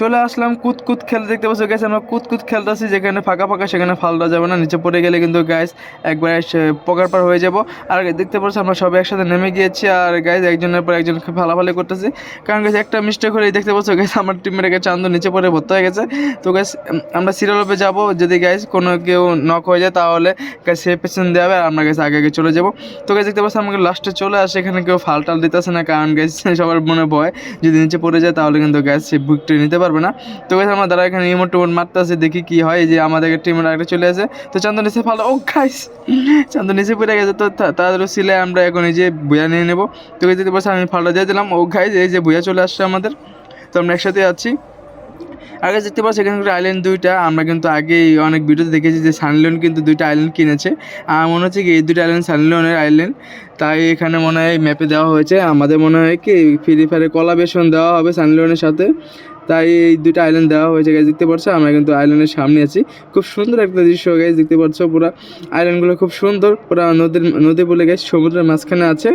চলে আসলাম, কুতকুত খেলতে দেখতে পাচ্ছ গ্যাস আমরা কুতকুত খেলতেছি, যেখানে ফাঁকা ফাঁকা, সেখানে ফালটা যাবে না, নিচে পড়ে গেলে কিন্তু গ্যাস একবার পকার পার হয়ে যাব। আর দেখতে পাচ্ছ আমরা সবাই একসাথে নেমে গিয়েছি, আর গ্যাস একজনের পর একজন ফালাফালি করতেছি। কারণ গ্যাস একটা মিস্টেক হলেই দেখতে পাচ্ছ গ্যাস আমার টিমের আগে চান্দ নিচে পড়ে ভর্তি হয়ে গেছে। তো গ্যাস আমরা সিরিয়াল উপরে যাব, যদি গ্যাস কোনো কেউ নক হয়ে যায়, তাহলে গ্যাস সে পেছন দেওয়া হবে, আর আমরা গ্যাস আগে আগে চলে যাব। তো গ্যাস দেখতে পাচ্ছ আমাকে লাস্টে চলে আসে, এখানে কেউ ফাল টাল দিতেছে না, কারণ গ্যাস সবার মনে ভয়, যদি নিচে পড়ে যায়, তাহলে কিন্তু গ্যাস সে বুকটা নিতে পারবে না। তো গ্যাস আমরা দ্বারা এখানে ইমোট টিমোট মারতেছে, দেখি কি হয়। যে আমাদের টিমের আগে চলে আসে। তো চান্দ নিচে ফাল। ও খাইস চান্দ নিচে পড়ে গেছে। তো তাদের সিলে আমরা এখন এই যে বুয়া নিয়ে নেব। তো দেখতে পাচ্ছ আমি ফালটা দিয়ে দিলাম। ও খাইস এই যে বুয়া চলে আসছে আমাদের। তো আমরা একসাথে যাচ্ছি আগে দেখতে পাচ্ছি এখানকার আইল্যান্ড দুইটা। আমরা কিন্তু আগেই অনেক ভিডিওতে দেখেছি যে সানলিওন কিন্তু দুইটা আইল্যান্ড কিনেছে। আর মনে হচ্ছে কি, এই দুইটা আইল্যান্ড সানলিওনের আইল্যান্ড তাই এখানে মনে হয় ম্যাপে দেওয়া হয়েছে। আমাদের মনে হয় কি ফ্রি ফায়ারে কলাবেশন দেওয়া হবে সানলিওনের সাথে। তাই এই দুইটা আইল্যান্ড দেওয়া হয়েছে গাইজ দেখতে পাচ্ছ আমরা কিন্তু আইল্যান্ডের সামনে আছি। খুব সুন্দর একটা দৃশ্য গাইজ দেখতে পাচ্ছ পুরো আইল্যান্ডগুলো খুব সুন্দর, পুরো নদীর, নদী বলে গেছে সমুদ্রের মাঝখানে আছে।